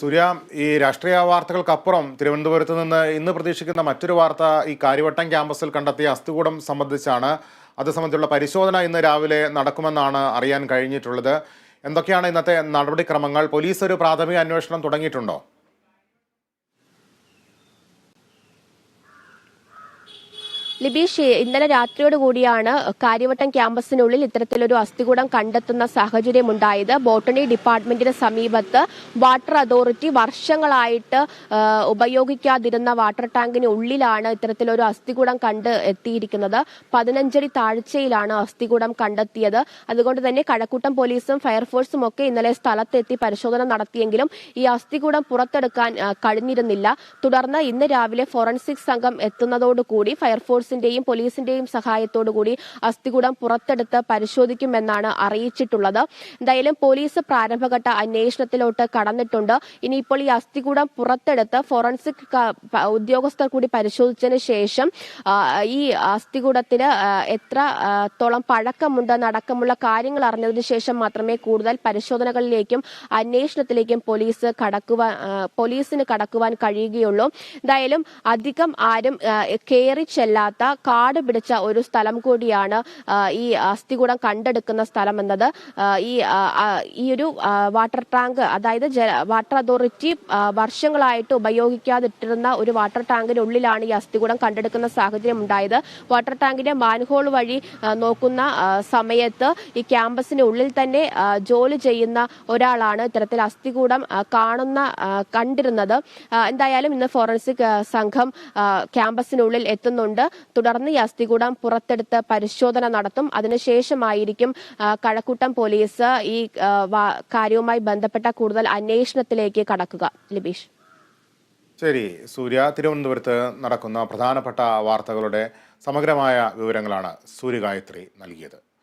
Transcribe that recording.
സൂര്യ ഈ രാഷ്ട്രീയ വാർത്തകൾക്കപ്പുറം തിരുവനന്തപുരത്ത് നിന്ന് ഇന്ന് പ്രതീക്ഷിക്കുന്ന മറ്റൊരു വാർത്ത ഈ കാര്യവട്ടം ക്യാമ്പസിൽ കണ്ടെത്തിയ അസ്ഥികൂടം സംബന്ധിച്ചാണ്. അത് സംബന്ധിച്ചുള്ള പരിശോധന ഇന്ന് രാവിലെ നടക്കുമെന്നാണ് അറിയാൻ കഴിഞ്ഞിട്ടുള്ളത്. എന്തൊക്കെയാണ് ഇന്നത്തെ നടപടിക്രമങ്ങൾ? പോലീസ് ഒരു പ്രാഥമിക അന്വേഷണം തുടങ്ങിയിട്ടുണ്ടോ? ലിബീഷ് ഇന്നലെ രാത്രിയോട് കൂടിയാണ് കാര്യവട്ടം ക്യാമ്പസിനുള്ളിൽ ഇത്തരത്തിലൊരു അസ്ഥികൂടം കണ്ടെത്തുന്ന സാഹചര്യം സാഹചര്യമുണ്ടായത്. ബോട്ടണി ഡിപ്പാർട്ട്മെന്റിന് സമീപത്ത് വാട്ടർ അതോറിറ്റി വർഷങ്ങളായിട്ട് ഉപയോഗിക്കാതിരുന്ന വാട്ടർ ടാങ്കിന് ഉള്ളിലാണ് ഇത്തരത്തിലൊരു അസ്ഥികൂടം കണ്ട് എത്തിയിരിക്കുന്നത്. പതിനഞ്ചടി താഴ്ചയിലാണ് അസ്ഥികൂടം കണ്ടെത്തിയത്. അതുകൊണ്ട് തന്നെ കഴക്കൂട്ടം പോലീസും ഫയർഫോഴ്സും ഒക്കെ ഇന്നലെ സ്ഥലത്തെത്തി പരിശോധന നടത്തിയെങ്കിലും ഈ അസ്ഥികൂടം പുറത്തെടുക്കാൻ കഴിഞ്ഞിരുന്നില്ല. തുടർന്ന് ഇന്ന് രാവിലെ ഫോറൻസിക് സംഘം എത്തുന്നതോടുകൂടി ഫയർഫോഴ്സിന്റെയും പോലീസിന്റെയും സഹായത്തോടുകൂടി അസ്ഥികൂടം പുറത്തെടുത്ത് പരിശോധിക്കുമെന്നാണ് അറിയിച്ചിട്ടുള്ളത്. എന്തായാലും പോലീസ് പ്രാരംഭഘട്ട അന്വേഷണത്തിലോട്ട് കടന്നിട്ടുണ്ട്. ഇനിയിപ്പോൾ ഈ അസ്ഥികൂടം പുറത്തെടുത്ത് ഫോറൻസിക് ഉദ്യോഗസ്ഥർ കൂടി പരിശോധിച്ചതിന് ശേഷം ഈ അസ്ഥികൂടത്തിന് എത്ര തോളം ത്തോളം പഴക്കമുണ്ട് അടക്കമുള്ള കാര്യങ്ങൾ അറിഞ്ഞതിന് ശേഷം മാത്രമേ കൂടുതൽ പരിശോധനകളിലേക്കും അന്വേഷണത്തിലേക്കും പോലീസ് കടക്കുവാൻ പോലീസിന് കടക്കുവാൻ കഴിയുകയുള്ളൂ. എന്തായാലും അധികം ആരും കയറി ചെല്ലാത്ത കാട് പിടിച്ച ഒരു സ്ഥലം കൂടിയാണ് ഈ അസ്ഥികൂടം കണ്ടെടുക്കുന്ന സ്ഥലം എന്നത് ഈ ഈ ഒരു വാട്ടർ ടാങ്ക് അതായത് വാട്ടർ അതോറിറ്റി വർഷങ്ങളായിട്ട് ഉപയോഗിക്കാതിട്ടിരുന്ന ഒരു വാട്ടർ ടാങ്കിന്റെ ഉള്ളിലാണ് ഈ അസ്ഥികൂടം കണ്ടെടുക്കുന്ന സാഹചര്യം ഉണ്ടായത്. വാട്ടർ ടാങ്കിന്റെ മാൻഹോൾ വഴി നോക്കുന്ന സമയത്ത് ഈ ക്യാമ്പസിന് ഉള്ളിൽ തന്നെ ജോലി ചെയ്യുന്ന ഒരാളാണ് ഇത്തരത്തിൽ അസ്ഥികൂടം കാണുന്ന കണ്ടിരുന്നത്. എന്തായാലും ഇന്ന് ഫോറൻസിക് സംഘം ക്യാമ്പസിനുള്ളിൽ എത്തുന്നുണ്ട്. തുടർന്ന് അസ്ഥികൂടം പുറത്തെടുത്ത് പരിശോധന നടത്തും. അതിനുശേഷമായിരിക്കും കഴക്കൂട്ടം പോലീസ് ഈ കാര്യവുമായി ബന്ധപ്പെട്ട കൂടുതൽ അന്വേഷണത്തിലേക്ക് കടക്കുക. ലിബീഷ്. ശരി സൂര്യ. തിരുവനന്തപുരത്ത് നടക്കുന്ന പ്രധാനപ്പെട്ട വാർത്തകളുടെ സമഗ്രമായ വിവരങ്ങളാണ് സൂര്യഗായത്രി നൽകിയത്.